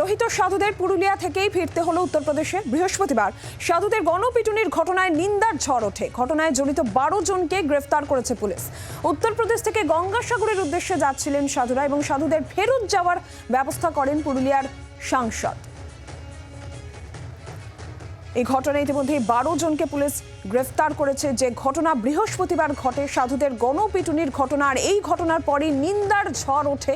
রোহিত সাধুদের পুরুলিয়া থেকেই ফিরতে হলো উত্তরপ্রদেশে বৃহস্পতিবার। সাধুদের গণপিটুনির ঘটনায় নিন্দার ঝড় ওঠে। ঘটনায় জড়িত বারো জনকে গ্রেফতার করেছে পুলিশ। উত্তরপ্রদেশ থেকে গঙ্গাসাগরের উদ্দেশ্যে যাচ্ছিলেন সাধুরা এবং সাধুদের ফেরত যাওয়ার ব্যবস্থা করেন পুরুলিয়ার সাংসদ। এই ঘটনায় ইতিমধ্যেই বারো জনকে পুলিশ গ্রেফতার করেছে। যে ঘটনা বৃহস্পতিবার ঘটে, সাধুদের গণপিটুনির ঘটনা, আর এই ঘটনার পরই নিন্দার ঝড় ওঠে।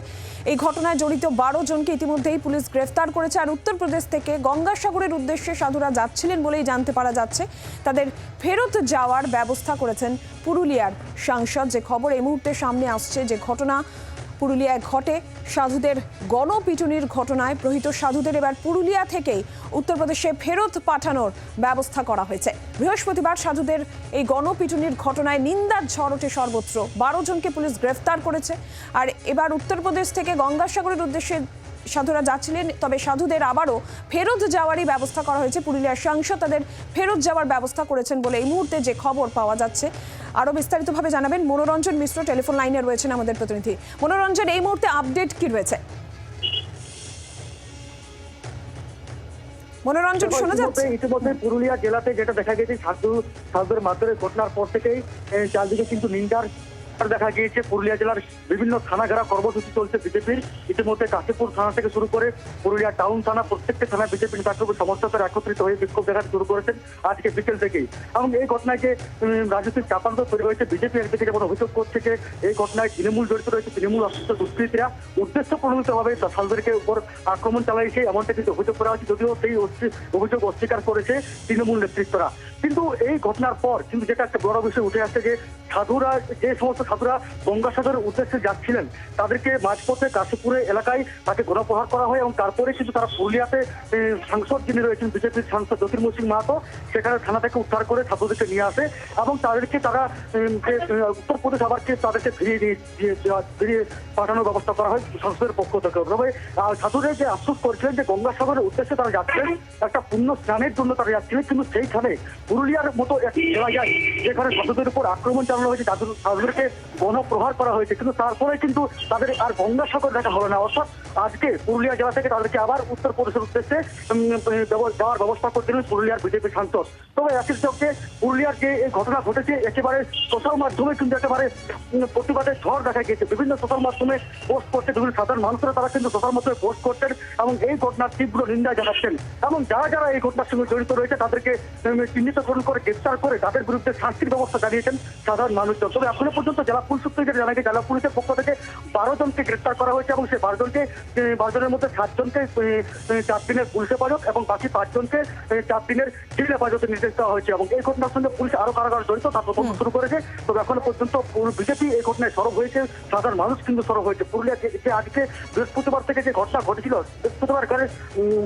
এই ঘটনায় জড়িত বারো জনকে ইতিমধ্যেই পুলিশ গ্রেফতার করেছে, আর উত্তরপ্রদেশ থেকে গঙ্গাসাগরের উদ্দেশ্যে সাধুরা যাচ্ছিলেন বলেই জানতে পারা যাচ্ছে। তাদের ফেরত যাওয়ার ব্যবস্থা করেছেন পুরুলিয়ার সাংসদ। যে খবর এই মুহূর্তে সামনে আসছে, যে ঘটনা পুরুলিয়ায় ঘটে সাধুদের গণপিটুনির ঘটনায় প্রহিত সাধুদের এবার পুরুলিয়া থেকেই উত্তরপ্রদেশে ফেরত পাঠানোর ব্যবস্থা করা হয়েছে। বৃহস্পতিবার সাধুদের এই গণপিটুনির ঘটনায় নিন্দার ঝড় ওঠে সর্বত্র। বারো জনকে পুলিশ গ্রেফতার করেছে। আর এবার উত্তরপ্রদেশ থেকে গঙ্গাসাগরের উদ্দেশ্যে সাধুরা যাচ্ছিলেন, তবে সাধুদের আবারও ফেরত যাওয়ারই ব্যবস্থা করা হয়েছে। পুরুলিয়ার সাংসদ তাদের ফেরত যাওয়ার ব্যবস্থা করেছেন বলে এই মুহূর্তে যে খবর পাওয়া যাচ্ছে আরও বিস্তারিতভাবে জানাবেন মনোরঞ্জন মিশ্র টেলিফোন লাইনে রয়েছেন আমাদের প্রতিনিধি। মনোরঞ্জন এই মুহূর্তে আপডেট কি রয়েছে? মনোরঞ্জন শোনা যাচ্ছে? ইতিমধ্যে পুরুলিয়া জেলাতে যেটা দেখা গেছে সাধু সাধুদের মাধ্যমে ঘটনার পর থেকেই চারদিকে কিন্তু নিন্দার দেখা গিয়েছে, পুরুলিয়া জেলার বিভিন্ন থানা ঘেরা কর্মসূচি চলছে বিজেপির। ইতিমধ্যে কাশীপুর থানা থেকে শুরু করে পুরুলিয়া টাউন থানা, প্রত্যেকটা থানা বিজেপি নেতাকর্মী সমর্থকরা একত্রিত হয়ে বিক্ষোভ দেখাতে শুরু করেছেন আজকে বিকেল থেকেই। এবং এই ঘটনায় যে রাজনৈতিক চাপান্ত তৈরি হয়েছে, বিজেপি একদিকে যেমন অভিযোগ করছে যে, এই ঘটনায় তৃণমূল জড়িত রয়েছে তৃণমূল অসুস্থ দুষ্কৃতীরা, উদ্দেশ্য প্রণোদিতভাবে সালদেরকে উপর আক্রমণ চালাইছে, এমনটা কিন্তু অভিযোগ করা হয়েছে, যদিও সেই অভিযোগ অস্বীকার করেছে তৃণমূল নেতৃত্বরা। কিন্তু এই ঘটনার পর, কিন্তু যেটা একটা বড় বিষয় উঠে আসছে যে, সাধুরা যে সমস্ত সাধুরা গঙ্গাসাগরের উদ্দেশ্যে যাচ্ছিলেন। তাদেরকে মাঝপথে কাশীপুরে এলাকায় তাকে গণপ্রহার করা হয় এবং তারপরে কিন্তু তারা পুরুলিয়াতে সাংসদ যিনি রয়েছেন, বিজেপির সাংসদ জ্যোতির্ময় সিং মাহাতো, সেখানে থানা থেকে উদ্ধার করে সাধুদেরকে নিয়ে আসে এবং তাদেরকে তারা উত্তরপ্রদেশ আবারকে তাদেরকে ফিরিয়ে দিয়ে ফিরিয়ে পাঠানোর ব্যবস্থা করা হয় সংসদের পক্ষ থেকে। তবে সাধুদের যে আফসোস করেছিলেন যে গঙ্গাসাগরের উদ্দেশ্যে তারা যাচ্ছেন একটা পুণ্য স্নানের জন্য তারা যাচ্ছিলেন, কিন্তু সেইখানে পুরুলিয়ার মতো একটি জেলা যায় যেখানে সাধুদের উপর আক্রমণ চালানো হয়েছে সাধুদেরকে গণপ্রহার করা হয়েছে, কিন্তু তারপরে কিন্তু তাদের আর গঙ্গাসাগর দেখা হলো না। অর্থাৎ আজকে পুরুলিয়া জেলা থেকে তাদেরকে আবার উত্তরপ্রদেশের উদ্দেশ্যে যাওয়ার ব্যবস্থা করছিলেন পুরুলিয়ার বিজেপি সাংসদ। তবে একই সঙ্গে পুরুলিয়ার যে এই ঘটনা ঘটেছে, একেবারে সোশ্যাল মাধ্যমে কিন্তু একেবারে প্রতিবাদের ঝড় দেখা গিয়েছে। বিভিন্ন সোশ্যাল মাধ্যমে পোস্ট করছে বিভিন্ন সাধারণ মানুষরা, তারা কিন্তু সোশ্যাল মাধ্যমে পোস্ট করছেন এবং এই ঘটনার তীব্র নিন্দা জানাচ্ছেন। এবং যারা যারা এই ঘটনার সঙ্গে জড়িত রয়েছে, তাদেরকে চিহ্নিতকরণ করে গ্রেফতার করে তাদের বিরুদ্ধে শাস্তির ব্যবস্থা জানিয়েছেন সাধারণ মানুষজন। তবে এখনও পর্যন্ত জেলা পুলিশ সূত্রে যেটা জানা গেছে জেলা পুলিশের পক্ষ থেকে বারো জনকে গ্রেপ্তার করা হয়েছে এবং সেই বারো জনকে বারো জনের মধ্যে সাতজনকে চার দিনের পুলিশ হেফাজত এবং বাকি পাঁচজনকে চার দিনের জেল হেফাজতের নির্দেশ দেওয়া হয়েছে এবং এই ঘটনার সঙ্গে পুলিশ আরও কারাগার জড়িত তার তদন্ত শুরু করেছে। তবে এখনও পর্যন্ত বিজেপি এই ঘটনায় সরব হয়েছে সাধারণ মানুষ কিন্তু সরব হয়েছে। পুরুলিয়া যে আজকে বৃহস্পতিবার থেকে যে ঘটনা ঘটেছিল বৃহস্পতিবার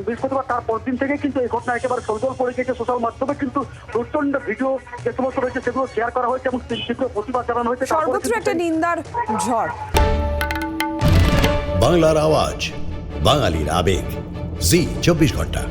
বৃহস্পতিবার তার পর দিন থেকে কিন্তু এই ঘটনা একেবারে সলজল পড়ে গিয়েছে সোশ্যাল মাধ্যমে কিন্তু প্রচণ্ড ভিডিও যে সমস্ত রয়েছে সেগুলো শেয়ার করা হয়েছে এবং তীব্র প্রতিবাদ জানানো হয়েছে। সর্বত্র একটা নিন্দার ঝড়। বাংলার আওয়াজ বাঙালির আবেগ। জি চব্বিশ ঘণ্টা।